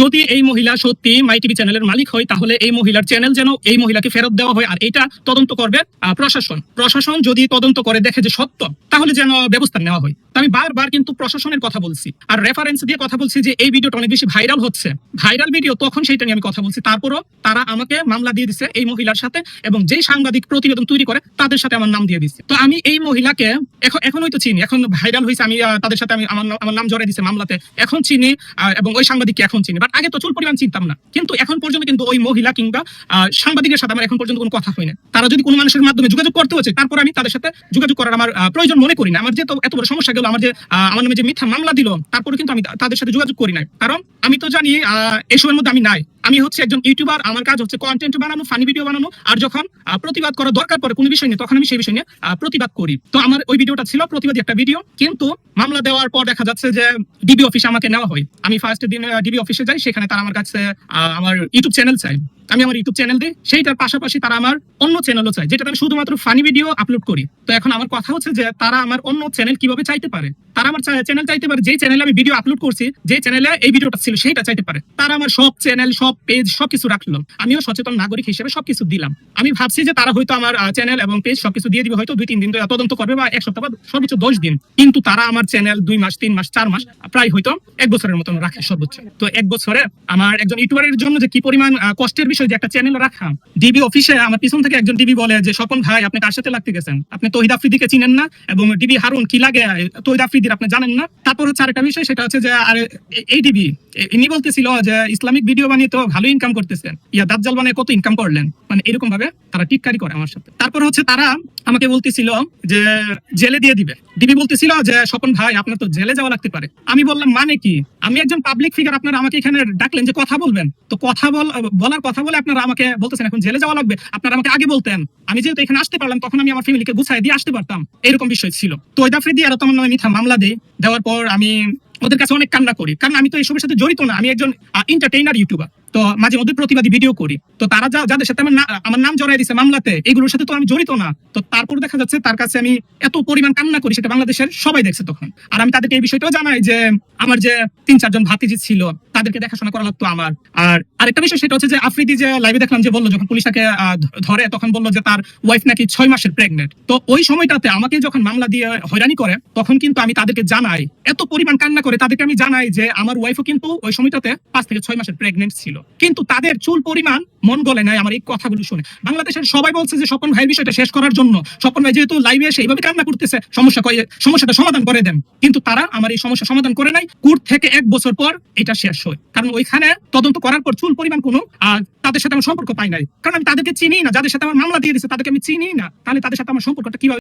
যদি এই মহিলা সত্যি মাই টিভি চ্যানেলের মালিক হয়, তাহলে এই মহিলার চ্যানেল যেন এই মহিলাকে ফেরত দেওয়া হয়, আর এটা তদন্ত করবে প্রশাসন। প্রশাসন যদি তদন্ত করে দেখে যে সত্য, তাহলে যেন ব্যবস্থা নেওয়া হয়। আমি বারবার কিন্তু প্রশাসনের কথা বলছি। আর রেফারেন্স দিয়ে কথা বলছি যে এই ভিডিওটা অনেক বেশি ভাইরাল হচ্ছে। ভাইরাল ভিডিও তখন সেইটা নিয়ে আমি কথা বলছি। তারপরও তারা আমাকে মামলা দিয়ে দিচ্ছে এই মহিলার সাথে এবং যেই সাংবাদিক প্রতিবেদন তৈরি করে, তাদের সাথে আমার নাম দিয়ে দিচ্ছে তো আমি এই মহিলাকে এখন এখন চিনি। এখন ভাইরাল হয়েছে আমি তাদের সাথে আমি আমার আমার নাম জড়াই দিচ্ছে মামলাতে। এখন চিনি এবং ওই সাংবাদিককে এখন চিনি। বাট আগে তো চুল পরিমাণ চিনতাম না। কিন্তু এখন পর্যন্ত কিন্তু ওই মহিলা কিংবা সাংবাদিকের সাথে আমার এখন পর্যন্ত কোনো কথা হয় না তারা যদি কোনো মানুষের মাধ্যমে যোগাযোগ করতে হচ্ছে, তারপর আমি তাদের সাথে যোগাযোগ করার আমার প্রয়োজন মনে করি না। আমার যে এত বড় সমস্যা গেল আমার যে আমার নামে যে মিথ্যা মামলা দিল তারপরে কিন্তু আমি তাদের সাথে যোগাযোগ করি নাই। কারণ আমি তো জানি এসবের মধ্যে আমি নাই। আমি হচ্ছে একজন ইউটিউবার, আমার কাজ হচ্ছে কন্টেন্ট বানানো ফানি ভিডিও বানানো, আর যখন প্রতিবাদ করা দরকার পড়ে কোনো বিষয় নিয়ে, তখন আমি সেই বিষয় নিয়ে প্রতিবাদ করি। তো আমার ওই ভিডিওটা ছিল প্রতিবাদী একটা ভিডিও, কিন্তু মামলা দেওয়ার পর দেখা যাচ্ছে যে ডিবি অফিসে আমাকে নেওয়া হয়। আমি ফার্স্ট দিন ডিবি অফিসে যাই, সেখানে তারা আমার কাছে আমার ইউটিউব চ্যানেল চাই আমি আমার ইউটিউব চ্যানেল দিই, সেইটার পাশাপাশি তারা আমার অন্য চ্যানেলও চাই যেটা আমি শুধুমাত্র ফানি ভিডিও আপলোড করি। তো এখন আমার কথা হচ্ছে যে তারা আমার অন্য চ্যানেল কীভাবে চাইতে পারে? তারা আমার চ্যানেল চাইতে পারে যে চ্যানেলে আমি ভিডিও আপলোড করছি যে চ্যানেলে এই ভিডিওটা ছিল, সেইটা চাইতে পারে। তারা আমার সব চ্যানেল সব পেজ সবকিছু রাখল। আমিও সচেতন নাগরিক হিসেবে সবকিছু দিলাম। আমি ভাবছি যে তারা হয়তো আমার চ্যানেল এবং পেজ সবকিছু দিয়ে দিবে, হয়তো দুই, তিন দিন তদন্ত করবে বা এক সপ্তাহ বা সর্বোচ্চ দশ দিন। কিন্তু তারা আমার চ্যানেল দুই মাস, তিন মাস, চার মাস, প্রায় হয়তো এক বছরের মতন রাখে সর্বোচ্চ। তো এক বছরে আমার একজন ইউটিউবারের জন্য যে কি পরিমাণ কষ্টের বিষয় যে একটা চ্যানেল রাখা ডিবি অফিসে আমার পিছন থেকে একজন ডিবি বলে যে, স্বপন ভাই, আপনি কার সাথে লাগতে গেছেন? আপনি তহিদ আফ্রিদিকে চিনেন না? এবং ডিবি হারুন, কি লাগে? তহিদ আফ্রিদির আপনি জানেন না? তারপর হচ্ছে আরেকটা বিষয়, সেটা হচ্ছে যে, আর, এই ডিবি ইনি বলতেছিল যে, ইসলামিক ভিডিও বানিয়ে তো ভালো ইনকাম করতেছেন। ইয়া দাজ্জাল বানিয়ে কত ইনকাম করলেন? মানে এরকম ভাবে তারা টিটকারি করে আমার সাথে। তারপর হচ্ছে তারা আমাকে বলতেছিল যে, জেলে দিয়ে দিবে। ডিবি বলতেছিল যে, স্বপন ভাই, আপনার তো জেলে যাওয়া লাগতে পারে। আমি বললাম মানে কি? আমি একজন পাবলিক ফিগার আপনারা আমাকে এখানে ডাকলেন যে কথা বলবেন। তো কথা বলার কথা বলে আপনারা আমাকে বলতেছেন, এখন জেলে যাওয়া লাগবে। আপনারা আমাকে আগে বলতেন। আমি যেহেতু এখানে আসতে পারলাম, তখন আমি আমার ফ্যামিলিকে গুছাই দিয়ে আসতে পারতাম। এরকম বিষয় ছিল। তো ওই দাফরি দিয়ে আর তোমার নামে মিথ্যা মামলা দিই দেওয়ার পর আমি ওদের কাছে অনেক কান্না করি। কারণ আমি তো এইসবের সাথে জড়িত না। আমি একজন এন্টারটেইনার ইউটিউবার তো মাঝে মধ্যে প্রতিবাদী ভিডিও করি। তো তারা যা যাদের সাথে আমার আমার নাম জড়াই দিছে মামলাতে, এগুলোর সাথে তো আমি জড়িত না। তো তারপর দেখা যাচ্ছে তার কাছে আমি এত পরিমাণ কান্না করি, সেটা বাংলাদেশের সবাই দেখছে তখন। আর আমি তাদেরকে এই বিষয়টাও জানাই যে আমার যে তিন, চারজন ভাতিজি ছিল, তাদেরকে দেখাশোনা করা লাগতো আমার। আর আরেকটা বিষয় সেটা হচ্ছে যে আফ্রিদি যে লাইভে দেখলাম যে বলল, যখন পুলিশ তাকে ধরে, তখন বলল যে তার ওয়াইফ নাকি ছয় মাসের প্রেগনেন্ট তো ওই সময়টাতে আমাকে যখন মামলা দিয়ে হয়রানি করে, তখন কিন্তু আমি তাদেরকে জানাই, এত পরিমাণ কান্না করে তাদেরকে আমি জানাই যে আমার ওয়াইফও কিন্তু ওই সময়টাতে পাঁচ থেকে ছয় মাসের প্রেগনেন্ট ছিল। কিন্তু তাদের চুল পরিমাণ মন গলে নাই আমার এই কথাগুলো শুনে। বাংলাদেশের সবাই বলছে যে স্বপন ভাইয়ের বিষয়টা শেষ করার জন্য, স্বপন ভাই যেহেতু লাইভে এসে এইভাবে কান্না করতেছে, সমস্যা সমস্যাটা সমাধান করে দেন। কিন্তু তারা আমার এই সমস্যা সমাধান করে নাই কোর্ট থেকে এক বছর পর এটা শেষ হয়। কারণ ওইখানে তদন্ত করার পর চুল পরিমাণ কোনো, আর তাদের সাথে আমার সম্পর্ক পাই নাই। কারণ আমি তাদেরকে চিনি না, যাদের সাথে আমার মামলা দিয়ে দিচ্ছে তাদেরকে আমি চিনি না। তাহলে তাদের সাথে আমার সম্পর্কটা কীভাবে